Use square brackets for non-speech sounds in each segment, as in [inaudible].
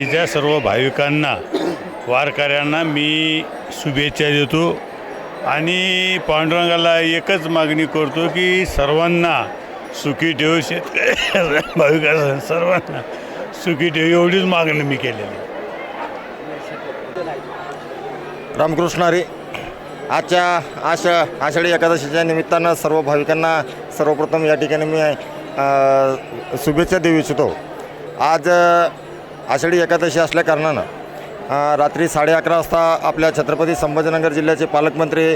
तिच्या सर्व भाविकांना वारकऱ्यांना मी शुभेच्छा देतो आणि पांडुरंगाला एकच मागणी करतो की सर्वांना सुखी ठेव शेतकरी [laughs] भाविकांना सर्वांना सुखी ठेव एवढीच मागणी मी केलेली. रामकृष्ण हरी आजच्या आषा आषाढी एकादशीच्या निमित्तानं सर्व भाविकांना सर्वप्रथम या ठिकाणी मी शुभेच्छा देऊ इच्छितो. आज आषाढी एकादशी असल्याकारणानं रात्री साडे अकरा वाजता आपल्या छत्रपती संभाजीनगर जिल्ह्याचे पालकमंत्री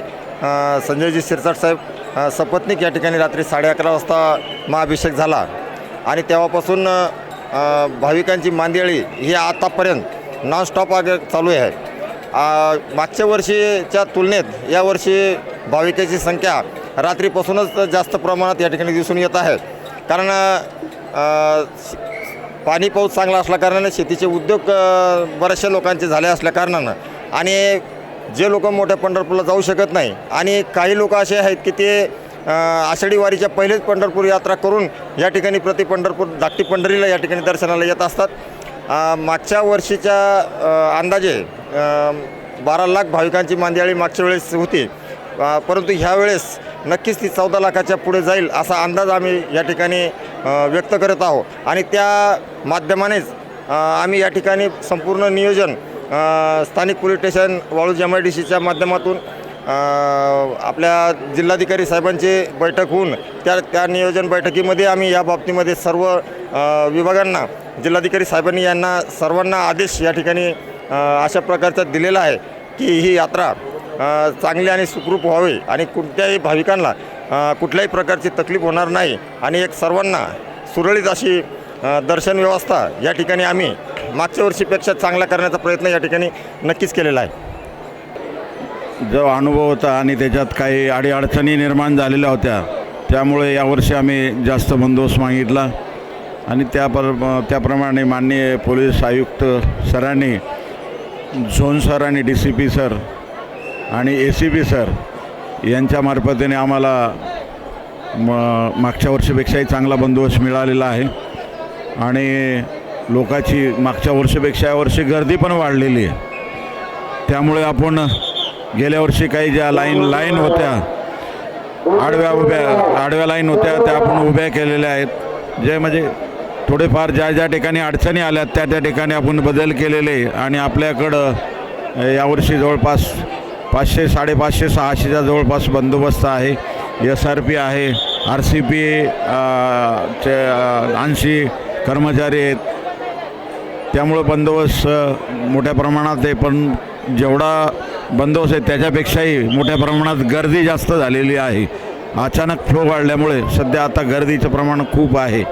संजयजी शिरसाट साहेब सपत्नीक या ठिकाणी रात्री साडे अकरा वाजता महाअभिषेक झाला. आणि तेव्हापासून भाविकांची मांदियाळी ही आतापर्यंत नॉनस्टॉप आग चालू आहे. मागच्या वर्षीच्या तुलनेत यावर्षी भाविकाची संख्या रात्रीपासूनच जास्त प्रमाणात या ठिकाणी दिसून येत आहे. कारण पाणी पाऊस चांगला असल्याकारणानं शेतीचे उद्योग बऱ्याचशा लोकांचे झाले असल्याकारणानं आणि जे लोक मोठ्या पंढरपूरला जाऊ शकत नाही आणि काही लोक असे आहेत की ते आषाढी वारीच्या पहिलेच पंढरपूर यात्रा करून या ठिकाणी प्रति पंढरपूर धाकटी पंढरीला या ठिकाणी दर्शनाला येत असतात. मागच्या वर्षीच्या अंदाजे बारा लाख भाविकांची मांदियाळी मागच्या वेळेस होती. परंतु ह्या वेळेस नक्कीच ती चौदा लाखाच्या पुढे जाईल असा अंदाज आम्ही या ठिकाणी व्यक्त करत आहोत. आणि त्या माध्यमानेच आम्ही या ठिकाणी संपूर्ण नियोजन स्थानिक police station Waluj M I D सीच्या माध्यमातून आपल्या जिल्हाधिकारी साहेबांची बैठक होऊन त्या त्या नियोजन बैठकीमध्ये आम्ही या बाबतीमध्ये सर्व विभागांना जिल्हाधिकारी साहेबांनी यांना सर्वांना आदेश या ठिकाणी अशा प्रकारचा दिलेला आहे की ही यात्रा चांगले आणि सुखरूप व्हावे आणि कोणत्याही भाविकांना कुठल्याही प्रकारची तकलीफ होणार नाही. आणि एक सर्वांना सुरळीत अशी दर्शन व्यवस्था या ठिकाणी आम्ही मागच्या वर्षीपेक्षा चांगला करण्याचा प्रयत्न या ठिकाणी नक्कीच केलेला आहे. जो अनुभव होता आणि त्याच्यात काही अडीअडचणी निर्माण झालेल्या होत्या त्यामुळे यावर्षी आम्ही जास्त बंदोबस्त मागितला. आणि त्या पर त्याप्रमाणे माननीय पोलीस आयुक्त सरांनी झोन सर आणि डी सी पी सर आणि ए सी बी सर यांच्या मार्फतीने आम्हाला म मागच्या वर्षीपेक्षाही चांगला बंदोबस्त मिळालेला आहे. आणि लोकाची मागच्या वर्षीपेक्षा यावर्षी गर्दी पण वाढलेली आहे. त्यामुळे आपण गेल्या वर्षी काही ज्या लाईन लाईन होत्या आडव्या उभ्या आडव्या लाईन होत्या त्या आपण उभ्या केलेल्या आहेत. जे म्हणजे थोडेफार ज्या ज्या ठिकाणी अडचणी आल्या त्या त्या ठिकाणी आपण बदल केलेले आणि आपल्याकडं यावर्षी जवळपास पाचशे साडेपाचशे सहाशेच्या जवळपास बंदोबस्त आहे. एस आर पी आहे आर सी पी चे ऐंशी कर्मचारी आहेत. त्यामुळं बंदोबस्त मोठ्या प्रमाणात आहे. पण जेवढा बंदोबस्त आहे त्याच्यापेक्षाही मोठ्या प्रमाणात गर्दी जास्त झालेली आहे. अचानक फ्लो वाढल्यामुळे सध्या आता गर्दीचं प्रमाण खूप आहे.